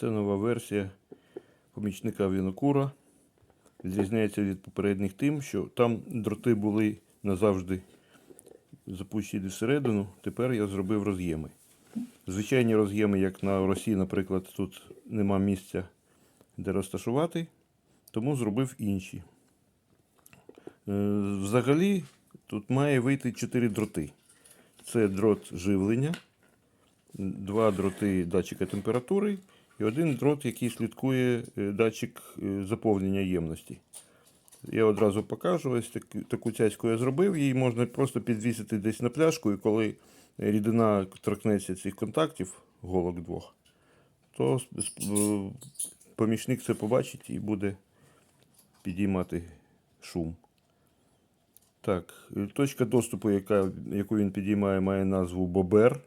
Це нова версія помічника Вінокура. Відрізняється від попередніх тим, що там дроти були назавжди запущені всередину. Тепер я зробив роз'єми. Звичайні роз'єми, як на Росії, наприклад, тут нема місця, де розташувати, тому зробив інші. Е, Взагалі, тут має вийти 4 дроти. Це дрот живлення, два дроти датчика температури і один дрот, який слідкує е, датчик е, заповнення ємності. Я одразу покажу, ось таку, цяцьку я зробив. Її можна просто підвісити десь на пляшку, і коли рідина торкнеться цих контактів, голок двох, то е, помічник це побачить і буде підіймати шум. Так, точка доступу, яка, яку він підіймає, має назву Бобер.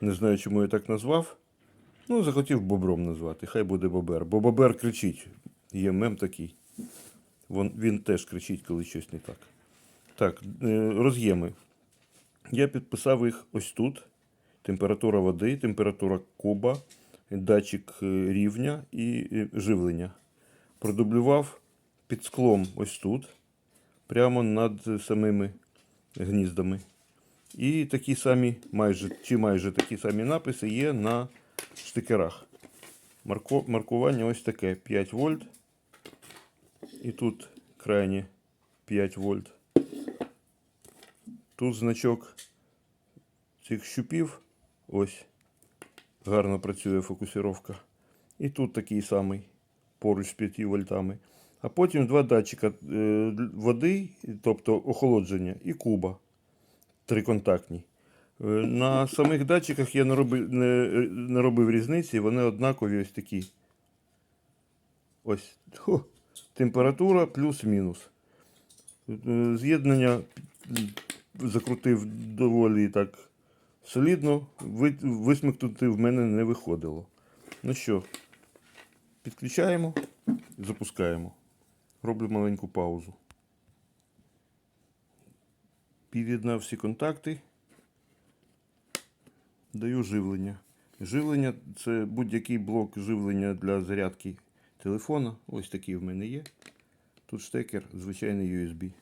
Не знаю, чому я так назвав. Ну, захотів бобром назвати. Хай буде Бобер. Бо Бобер кричить. Є мем такий. Вон, він теж кричить, коли щось не так. Так, е, роз'єми. Я підписав їх ось тут. Температура води, температура куба, датчик е, рівня і е, живлення. Продублював під склом ось тут, прямо над самими гніздами. І такі самі, майже, чи майже такі самі написи є на штикерах. Маркування ось таке: 5 вольт. І тут крайнє 5 вольт. Тут значок цих щупів. Ось. Гарно працює фокусировка. І тут такий самий поруч з 5 вольтами. А потім два датчика е, води, тобто охолодження, і куба триконтактні. Е, На самих датчиках я не робив, не, не робив різниці, вони однакові ось такі. Ось. Хо, температура плюс-мінус. Е, З'єднання закрутив доволі так солідно. Ви- Висмикнути в мене не виходило. Ну що, підключаємо, запускаємо. Роблю маленьку паузу. Під'єднав всі контакти. Даю живлення. Живлення це будь-який блок живлення для зарядки телефона. Ось такий в мене є. Тут штекер, звичайний USB.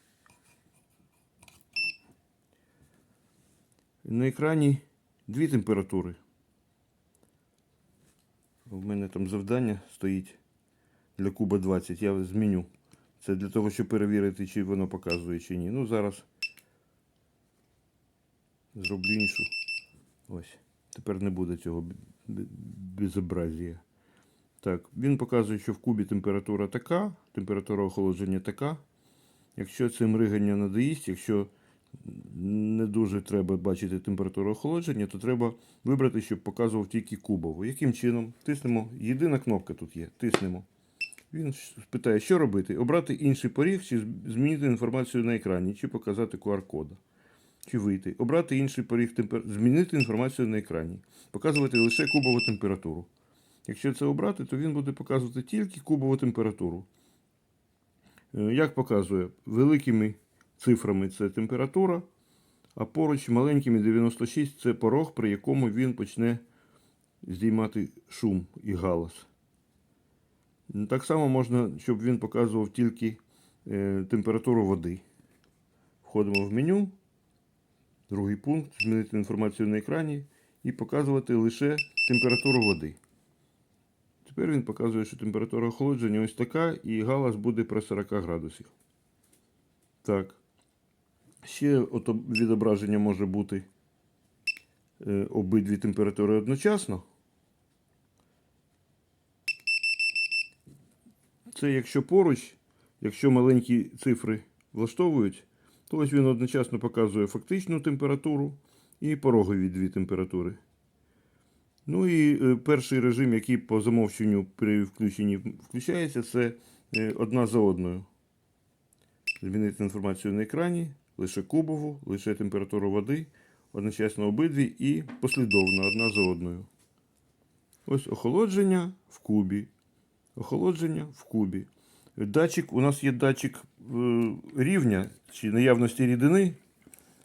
На екрані дві температури. У мене там завдання стоїть для куба 20. Я зміню. Це для того, щоб перевірити, чи воно показує, чи ні. Ну, зараз зроблю іншу. Ось. Тепер не буде цього безобразія. Так, він показує, що в кубі температура така, температура охолодження така. Якщо це мригання надоїсть, якщо не дуже треба бачити температуру охолодження, то треба вибрати, щоб показував тільки кубову. Яким чином? Тиснемо. Єдина кнопка тут є. Тиснемо. Він питає, що робити? Обрати інший поріг, чи змінити інформацію на екрані, чи показати QR-код. Чи вийти. Обрати інший поріг темпер... змінити інформацію на екрані. Показувати лише кубову температуру. Якщо це обрати, то він буде показувати тільки кубову температуру. Е, Як показує? Великими цифрами це температура, а поруч маленькими 96 це порог, при якому він почне здіймати шум і галас. Так само можна, щоб він показував тільки е, температуру води. Входимо в меню. Другий пункт змінити інформацію на екрані і показувати лише температуру води. Тепер він показує, що температура охолодження ось така, і галас буде при 40 градусів. Так. Ще відображення може бути е, обидві температури одночасно. Це якщо поруч, якщо маленькі цифри влаштовують, то ось він одночасно показує фактичну температуру і порогові дві температури. Ну і е, перший режим, який по замовченню при включенні включається, це е, одна за одною. Змінити інформацію на екрані, лише кубову, лише температуру води, одночасно обидві і послідовно одна за одною. Ось охолодження в кубі. Охолодження в кубі. Датчик, у нас є датчик рівня чи наявності рідини.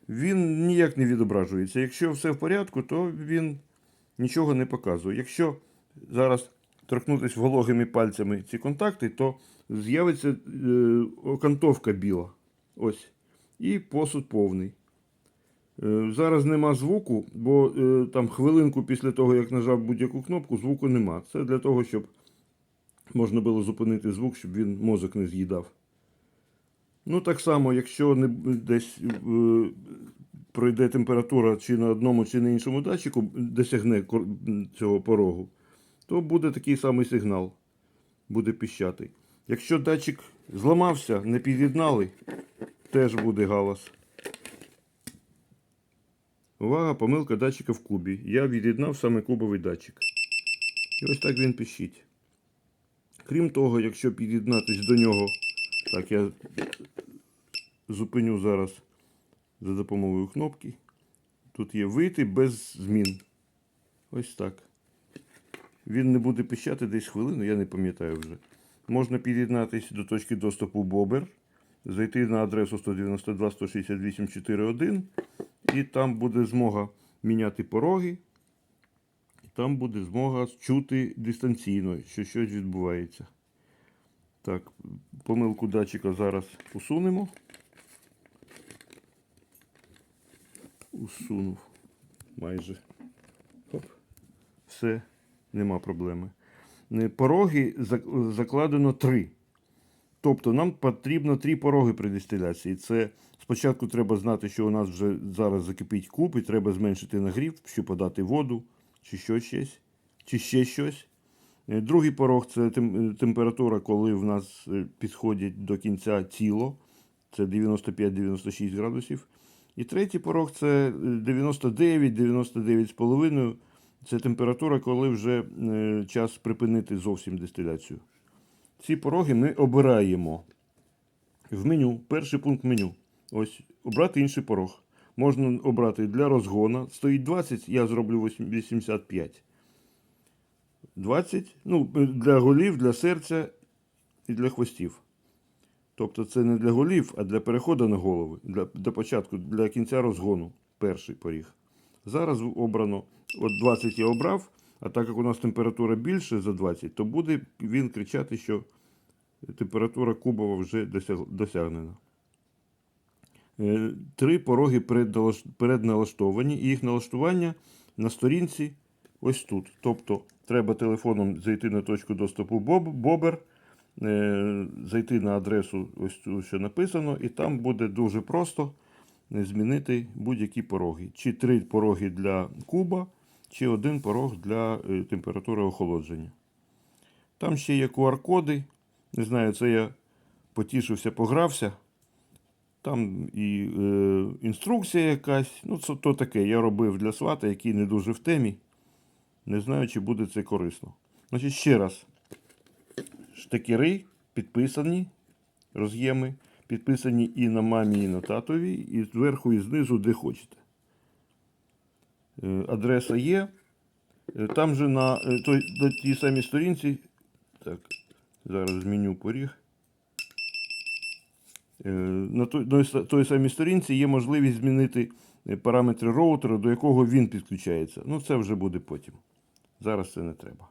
Він ніяк не відображується. Якщо все в порядку, то він нічого не показує. Якщо зараз торкнутися вологими пальцями ці контакти, то з'явиться е, окантовка біла. Ось. І посуд повний. Е, Зараз нема звуку, бо е, там хвилинку після того, як нажав будь-яку кнопку, звуку нема. Це для того, щоб можна було зупинити звук, щоб він мозок не з'їдав. Ну, так само, якщо не десь е, пройде температура чи на одному, чи на іншому датчику, досягне цього порогу, то буде такий самий сигнал. Буде піщати. Якщо датчик зламався, не під'єднали, теж буде галас. Увага, помилка датчика в кубі. Я від'єднав саме кубовий датчик. І ось так він пищить. Крім того, якщо під'єднатись до нього, так, я зупиню зараз за допомогою кнопки. Тут є вийти без змін. Ось так. Він не буде пищати десь хвилину, я не пам'ятаю вже. Можна під'єднатися до точки доступу Бобер, зайти на адресу 192.168.4.1 і там буде змога міняти пороги. Там буде змога чути дистанційно, що щось відбувається. Так, помилку датчика зараз усунемо. Усунув майже. Хоп. Все, нема проблеми. Е, Пороги закладено три. Тобто нам потрібно три пороги при дистиляції. Це спочатку треба знати, що у нас вже зараз закипить куб, і треба зменшити нагрів, щоб подати воду, чи що щось, чи ще щось. Е, Другий порог це е, температура, коли в нас е, підходять до кінця тіло. Це 95-96 градусів. І третій порог це 99-99,5. Це температура, коли вже час припинити зовсім дистиляцію. Ці пороги ми обираємо в меню. Перший пункт меню. Ось обрати інший порог. Можна обрати для розгона. Стоїть 20, я зроблю 85. 20. Ну, для голів, для серця і для хвостів. Тобто це не для голів, а для переходу на голови. Для, до початку, для кінця розгону. Перший поріг. Зараз обрано. От 20 я обрав, а так як у нас температура більше за 20, то буде він кричати, що температура кубова вже досягнена. Е, Три пороги передналаштовані, і їх налаштування на сторінці ось тут. Тобто треба телефоном зайти на точку доступу Боб- Бобер, е, зайти на адресу, ось тут, що написано, і там буде дуже просто е, змінити будь-які пороги. Чи три пороги для куба, чи один порог для е, температури охолодження. Там ще є QR-коди. Не знаю, це я потішився, погрався. Там і е, інструкція якась. Ну, це то таке. Я робив для свата, який не дуже в темі. Не знаю, чи буде це корисно. Значить, ще раз. Штекери підписані, роз'єми, підписані і на мамі, і на татові, і зверху, і знизу, де хочете. Е, адреса є. Е, Там же на е, той, на тій самій сторінці. Так, зараз зміню поріг. На той, на той самій сторінці є можливість змінити параметри роутера, до якого він підключається. Ну, це вже буде потім. Зараз це не треба.